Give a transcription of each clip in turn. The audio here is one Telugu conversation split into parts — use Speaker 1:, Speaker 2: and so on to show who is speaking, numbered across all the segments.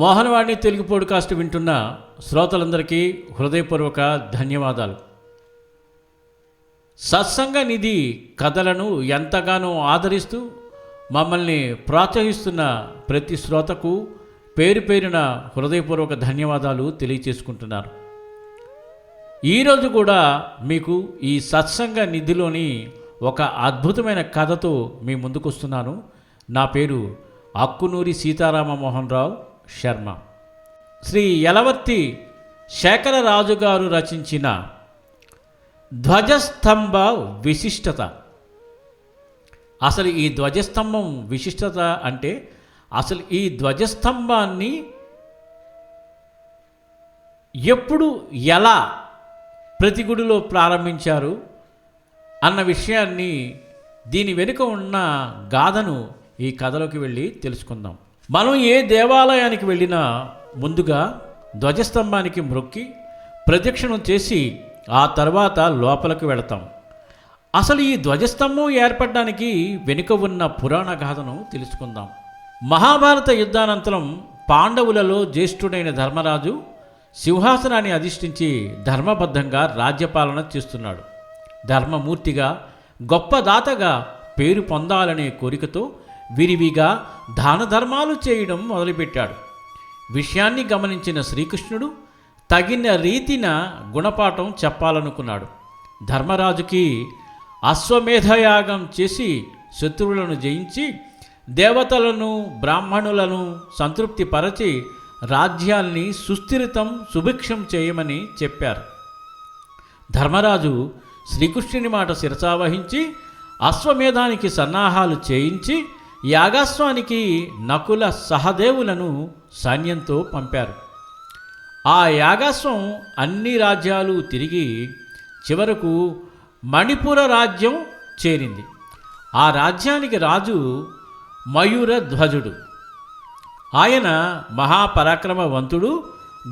Speaker 1: మోహనవాణి తెలుగు పోడ్కాస్ట్ వింటున్న శ్రోతలందరికీ హృదయపూర్వక ధన్యవాదాలు. సత్సంగ నిధి కథలను ఎంతగానో ఆదరిస్తూ మమ్మల్ని ప్రోత్సహిస్తున్న ప్రతి శ్రోతకు పేరు పేరున హృదయపూర్వక ధన్యవాదాలు తెలియచేసుకుంటున్నారు. ఈరోజు కూడా మీకు ఈ సత్సంగ నిధిలోని ఒక అద్భుతమైన కథతో మీ ముందుకు వస్తున్నాను నా పేరు అక్కునూరి సీతారామ మోహన్ రావు శర్మ. శ్రీ యలవర్తి శేఖరరాజు గారు రచించిన ధ్వజస్తంభ విశిష్టత. అసలు ఈ ధ్వజస్తంభం విశిష్టత అంటే అసలు ఈ ధ్వజస్తంభాన్ని ఎప్పుడు ఎలా ప్రతి గుడిలో ప్రారంభించారు అన్న విషయాన్ని దీని వెనుక ఉన్న గాథను ఈ కథలోకి వెళ్ళి తెలుసుకుందాం. మనం ఏ దేవాలయానికి వెళ్ళినా ముందుగా ధ్వజస్తంభానికి మొక్కి ప్రదక్షిణం చేసి ఆ తర్వాత లోపలికి వెళతాం. అసలు ఈ ధ్వజస్తంభం ఏర్పడడానికి వెనుక ఉన్న పురాణ గాథను తెలుసుకుందాం. మహాభారత యుద్ధానంతరం పాండవులలో జ్యేష్ఠుడైన ధర్మరాజు సింహాసనాన్ని అధిష్ఠించి ధర్మబద్ధంగా రాజ్యపాలన చేస్తున్నాడు. ధర్మమూర్తిగా గొప్ప దాతగా పేరు పొందాలనే కోరికతో విరివిగా దాన ధర్మాలు చేయడం మొదలుపెట్టాడు. విషయాన్ని గమనించిన శ్రీకృష్ణుడు తగిన రీతిన గుణపాఠం చెప్పాలనుకున్నాడు. ధర్మరాజుకి అశ్వమేధయాగం చేసి శత్రువులను జయించి దేవతలను బ్రాహ్మణులను సంతృప్తిపరచి రాజ్యాల్ని సుస్థిరితం సుభిక్షం చేయమని చెప్పారు. ధర్మరాజు శ్రీకృష్ణుని మాట శిరసావహించి అశ్వమేధానికి సన్నాహాలు చేయించి యాగాస్వానికి నకుల సహదేవులను సైన్యంతో పంపారు. ఆ యాగాస్వం అన్ని రాజ్యాలు తిరిగి చివరకు మణిపుర రాజ్యం చేరింది. ఆ రాజ్యానికి రాజు మయూర ధ్వజుడు. ఆయన మహాపరాక్రమవంతుడు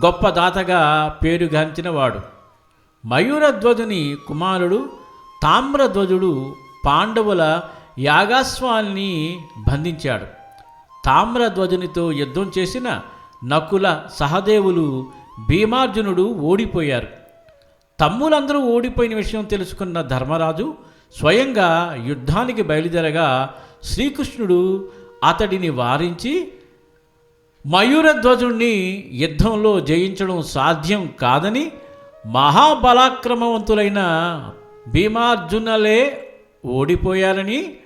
Speaker 1: గొప్ప దాతగా పేరుగాంచినవాడు మయూరధ్వజుని కుమారుడు తామ్రధ్వజుడు పాండవుల యాగాస్వాల్ని బంధించాడు. తామ్రధ్వజునితో యుద్ధం చేసిన నకుల సహదేవులు భీమార్జునుడు ఓడిపోయారు. తమ్ములందరూ ఓడిపోయిన విషయం తెలుసుకున్న ధర్మరాజు స్వయంగా యుద్ధానికి బయలుదేరగా శ్రీకృష్ణుడు అతడిని వారించి మయూరధ్వజుణ్ణి యుద్ధంలో జయించడం సాధ్యం కాదని మహాబలాక్రమవంతులైన భీమార్జునలే ఓడిపోయారని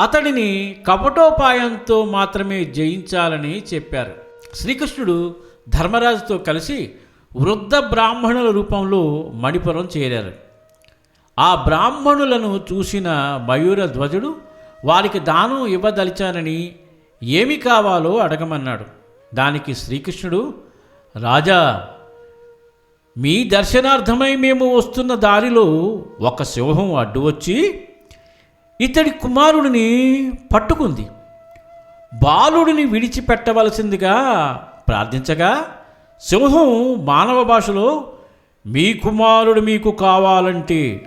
Speaker 1: అతడిని కపటోపాయంతో మాత్రమే జయించాలని చెప్పారు. శ్రీకృష్ణుడు ధర్మరాజుతో కలిసి వృద్ధ బ్రాహ్మణుల రూపంలో మణిపురం చేరారు. ఆ బ్రాహ్మణులను చూసిన మయూర ధ్వజుడు వారికి దానం ఇవ్వదలిచానని ఏమి కావాలో అడగమన్నాడు. దానికి శ్రీకృష్ణుడు రాజా మీ దర్శనార్థమై మేము వస్తున్న దారిలో ఒక సింహం అడ్డు వచ్చి ఇతడి కుమారుడిని పట్టుకుంది. బాలుడిని విడిచిపెట్టవలసిందిగా ప్రార్థించగా సింహం మానవ భాషలో మీ కుమారుడు మీకు కావాలంటే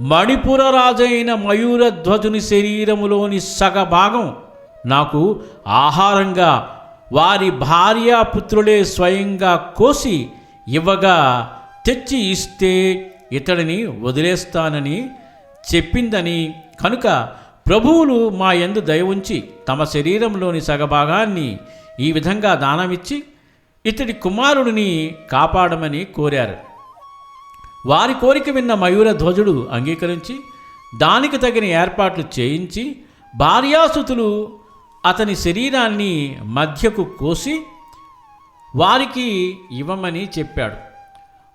Speaker 1: మణిపుర రాజైన మయూరధ్వజుని శరీరములోని సగ భాగం నాకు ఆహారంగా వారి భార్యాపుత్రులే స్వయంగా కోసి ఇవ్వగా తెచ్చి ఇస్తే ఇతడిని వదిలేస్తానని చెప్పిందని కనుక ప్రభువులు మా యందు దయ ఉంచి తమ శరీరంలోని సగభాగాన్ని ఈ విధంగా దానమిచ్చి ఇతడి కుమారుడిని కాపాడమని కోరారు. వారి కోరిక విన్న మయూర ధ్వజుడు అంగీకరించి దానికి తగిన ఏర్పాట్లు చేయించి భార్యాసుతులు అతని శరీరాన్ని మధ్యకు కోసి వారికి ఇవ్వమని చెప్పాడు.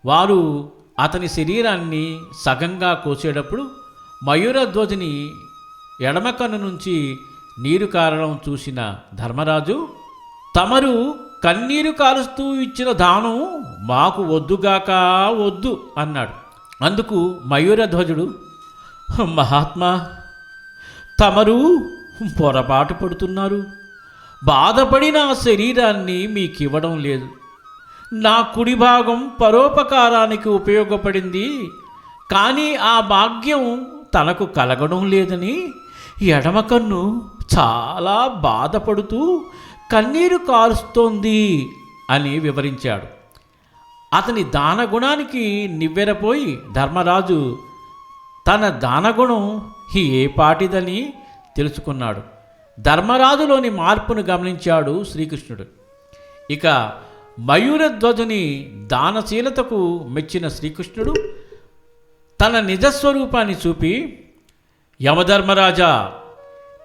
Speaker 1: వారు అతని శరీరాన్ని సగంగా కోసేటప్పుడు మయూరధ్వజుని ఎడమ కన్ను నుంచి నీరు కారడం చూసిన ధర్మరాజు తమరు కన్నీరు కాలుస్తూ ఇచ్చిన దానం మాకు వద్దుగాక వద్దు అన్నాడు. అందుకు మయూరధ్వజుడు మహాత్మా తమరు పొరపాటు పడుతున్నారు. బాధపడి నా శరీరాన్ని మీకివ్వడం లేదు. నా కుడి భాగం పరోపకారానికి ఉపయోగపడింది. కానీ ఆ భాగ్యం తనకు కలగడం లేదని ఎడమ కన్ను చాలా బాధపడుతూ కన్నీరు కారుస్తోంది అని వివరించాడు. అతని దానగుణానికి నివ్వెరపోయి ధర్మరాజు తన దానగుణం ఏ పాటిదని తెలుసుకున్నాడు. ధర్మరాజులోని మార్పును గమనించాడు శ్రీకృష్ణుడు. ఇక మయూరధ్వజుని దానశీలతకు మెచ్చిన శ్రీకృష్ణుడు తన నిజస్వరూపాన్ని చూపి యమధర్మరాజా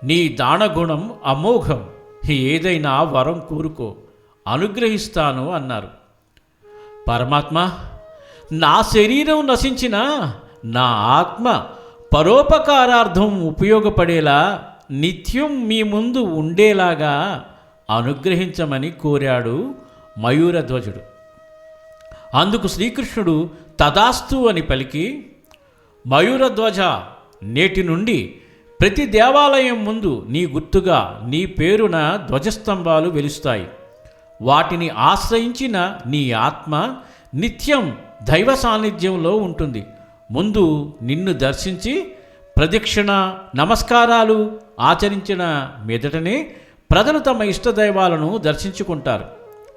Speaker 1: నీ దానగుణం అమోఘం. ఏదైనా వరం కోరుకో అనుగ్రహిస్తాను అన్నారు. పరమాత్మ నా శరీరం నశించిన నా ఆత్మ పరోపకారార్థం ఉపయోగపడేలా నిత్యం మీ ముందు ఉండేలాగా అనుగ్రహించమని కోరాడు మయూరధ్వజుడు. అందుకు శ్రీకృష్ణుడు తదాస్తు అని పలికి మయూరధ్వజ నేటి నుండి ప్రతి దేవాలయం ముందు నీ గుర్తుగా నీ పేరున ధ్వజస్తంభాలు వెలుస్తాయి. వాటిని ఆశ్రయించిన నీ ఆత్మ నిత్యం దైవ సాన్నిధ్యంలో ఉంటుంది. ముందు నిన్ను దర్శించి ప్రదక్షిణ నమస్కారాలు ఆచరించిన మీదటనే ప్రజలు తమ ఇష్టదైవాలను దర్శించుకుంటారు.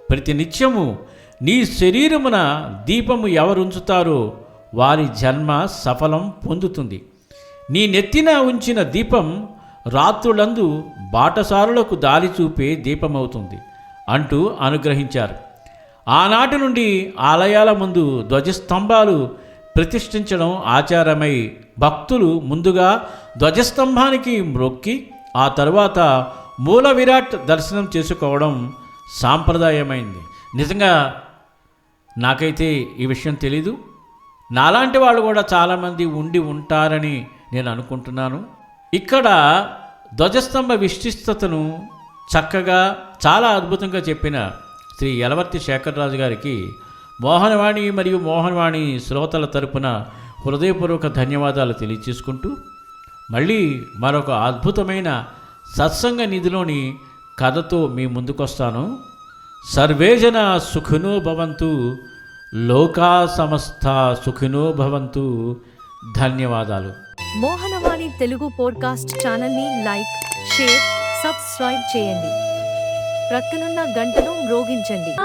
Speaker 1: ప్రతి నిత్యము నీ శరీరమున దీపము ఎవరుంచుతారో వారి జన్మ సఫలం పొందుతుంది. నీ నెత్తిన ఉంచిన దీపం రాత్రులందు బాటసారులకు దారి చూపే దీపమవుతుంది అంటూ అనుగ్రహించారు. ఆనాటి నుండి ఆలయాల ముందు ధ్వజస్తంభాలు ప్రతిష్ఠించడం ఆచారమై భక్తులు ముందుగా ధ్వజస్తంభానికి మ్రొక్కి ఆ తరువాత మూల విరాట్ దర్శనం చేసుకోవడం సాంప్రదాయమైంది. నిజంగా నాకైతే ఈ విషయం తెలీదు. నాలాంటి వాళ్ళు కూడా చాలామంది ఉండి ఉంటారని నేను అనుకుంటున్నాను. ఇక్కడ ధ్వజస్తంభ విశిష్టతను చక్కగా చాలా అద్భుతంగా చెప్పిన శ్రీ యలవర్తి శేఖరరాజు గారికి మోహనవాణి మరియు మోహనవాణి శ్రోతల తరపున హృదయపూర్వక ధన్యవాదాలు తెలియచేసుకుంటూ మళ్ళీ మరొక అద్భుతమైన సత్సంగ నిధిలోని కథతో మీ ముందుకొస్తాను. సర్వేజన సుఖునో భవంతు లోకా సమస్త సుఖినో భవంతు. ధన్యవాదాలు.
Speaker 2: మోహనవాణి తెలుగు పోడ్కాస్ట్ ఛానల్ని లైక్ షేర్ సబ్స్క్రైబ్ చేయండి. ప్రక్కనున్న గంటను మ్రోగించండి.